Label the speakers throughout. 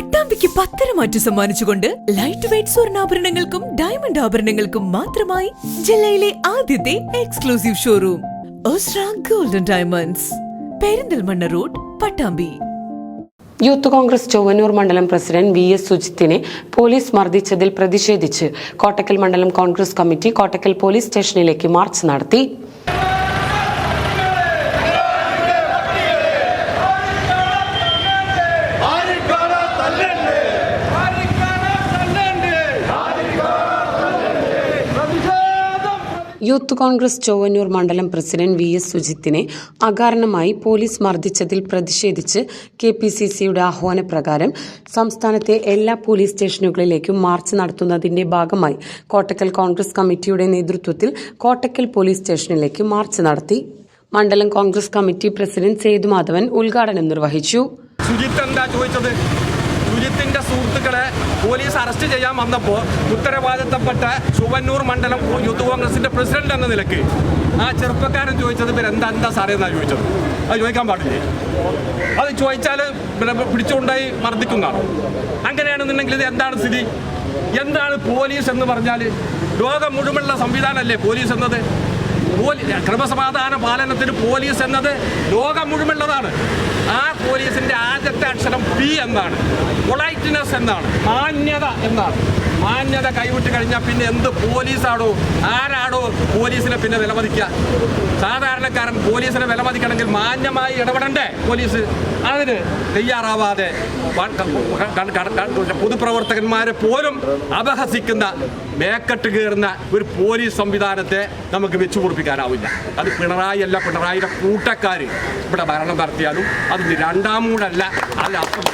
Speaker 1: പട്ടാമ്പിക്ക് പത്തരമാറ്റ് സമ്മാനിച്ചുകൊണ്ട് light weight സ്വർണാഭരണങ്ങൾക്കും ഡയമണ്ട് ആഭരണങ്ങൾക്കും മാത്രമായി ജില്ലയിലെ ആദ്യത്തെ exclusive showroom ഒസ്ര golden diamonds Perinthalmanna road Pattambi.
Speaker 2: Youth Congress Chowwannur മണ്ഡലം പ്രസിഡന്റ് വി എസ് സുജിത്തിനെ പോലീസ് മർദ്ദിച്ചതിൽ പ്രതിഷേധിച്ച് കോട്ടക്കൽ മണ്ഡലം കോൺഗ്രസ് കമ്മിറ്റി കോട്ടക്കൽ പോലീസ് സ്റ്റേഷനിലേക്ക് മാർച്ച് നടത്തി. യൂത്ത് കോൺഗ്രസ് ചൊവ്വന്നൂർ മണ്ഡലം പ്രസിഡന്റ് വി എസ് സുജിത്തിനെ അകാരണമായി പോലീസ് മർദ്ദിച്ചതിൽ പ്രതിഷേധിച്ച് കെ പി സി സിയുടെ ആഹ്വാനപ്രകാരം സംസ്ഥാനത്തെ എല്ലാ പോലീസ് സ്റ്റേഷനുകളിലേക്കും മാർച്ച് നടത്തുന്നതിന്റെ ഭാഗമായി കോട്ടക്കൽ കോൺഗ്രസ് കമ്മിറ്റിയുടെ നേതൃത്വത്തിൽ കോട്ടക്കൽ പോലീസ് സ്റ്റേഷനിലേക്ക് മാർച്ച് നടത്തി. മണ്ഡലം കോൺഗ്രസ് കമ്മിറ്റി പ്രസിഡന്റ് സേതുമാധവൻ ഉദ്ഘാടനം നിർവഹിച്ചു.
Speaker 3: സുജിത്ത് സുജിത്തിന്റെ സുഹൃത്തുക്കളെ പോലീസ് അറസ്റ്റ് ചെയ്യാൻ വന്നപ്പോൾ ഉത്തരവാദിത്തപ്പെട്ട ചുവന്നൂർ മണ്ഡലം യൂത്ത് കോൺഗ്രസിന്റെ പ്രസിഡന്റ് എന്ന നിലയ്ക്ക് ആ ചെറുപ്പക്കാരൻ ചോദിച്ചത് പിന്നെ എന്താ എന്താ സാറേ എന്നാണ് ചോദിച്ചത്. അത് ചോദിക്കാൻ പാടില്ലേ? അത് ചോദിച്ചാൽ പിടിച്ചുകൊണ്ടായി മർദ്ദിക്കുന്നതാണ് അങ്ങനെയാണെന്നുണ്ടെങ്കിൽ ഇത് എന്താണ് സ്ഥിതി? എന്താണ് പോലീസ് എന്ന് പറഞ്ഞാൽ ലോകം മുഴുവനുള്ള സംവിധാനമല്ലേ പോലീസ് എന്നത്? പോലീസ് ക്രമസമാധാന പാലനത്തിന് പോലീസ് എന്നത് ലോകം മുഴുവനുള്ളതാണ്. ആ പോലീസിന്റെ ആദ്യത്തെ അക്ഷരം പി എന്നാണ്. പൊളൈറ്റ്നെസ് എന്നാണ്. മാന്യത എന്നാണ്. മാന്യത കൈവിട്ട് കഴിഞ്ഞാൽ പിന്നെ എന്ത് പോലീസാണോ ആരാണോ പോലീസിനെ പിന്നെ വിലമതിക്കുക. സാധാരണക്കാരൻ പോലീസിനെ വിലമതിക്കണമെങ്കിൽ മാന്യമായി ഇടപെടണ്ടേ പോലീസ്? അതിന് തയ്യാറാവാതെ പൊതുപ്രവർത്തകന്മാരെ പോലും അപഹസിക്കുന്ന മേക്കെട്ട് കയറുന്ന ഒരു പോലീസ് സംവിധാനത്തെ നമുക്ക് വെച്ചു പൊറിപ്പിക്കാനാവില്ല അത് പിണറായി അല്ല പിണറായിയുടെ കൂട്ടക്കാർ ഇവിടെ ഭരണം നടത്തിയാലും അതിന് രണ്ടാം കൂടല്ല അല്ല അപ്പം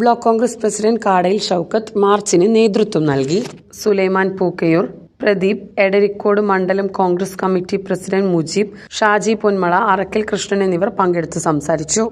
Speaker 2: ബ്ലോക്ക് കോൺഗ്രസ് പ്രസിഡന്റ് കാടയിൽ ഷൗക്കത്ത് മാർച്ചിന് നേതൃത്വം നൽകി. സുലൈമാൻ പൂക്കയൂർ പ്രദീപ് എടരിക്കോട് മണ്ഡലം കോൺഗ്രസ് കമ്മിറ്റി പ്രസിഡന്റ് മുജീബ് ഷാജി പൊന്മള അറക്കൽ കൃഷ്ണൻ എന്നിവർ പങ്കെടുത്ത് സംസാരിച്ചു.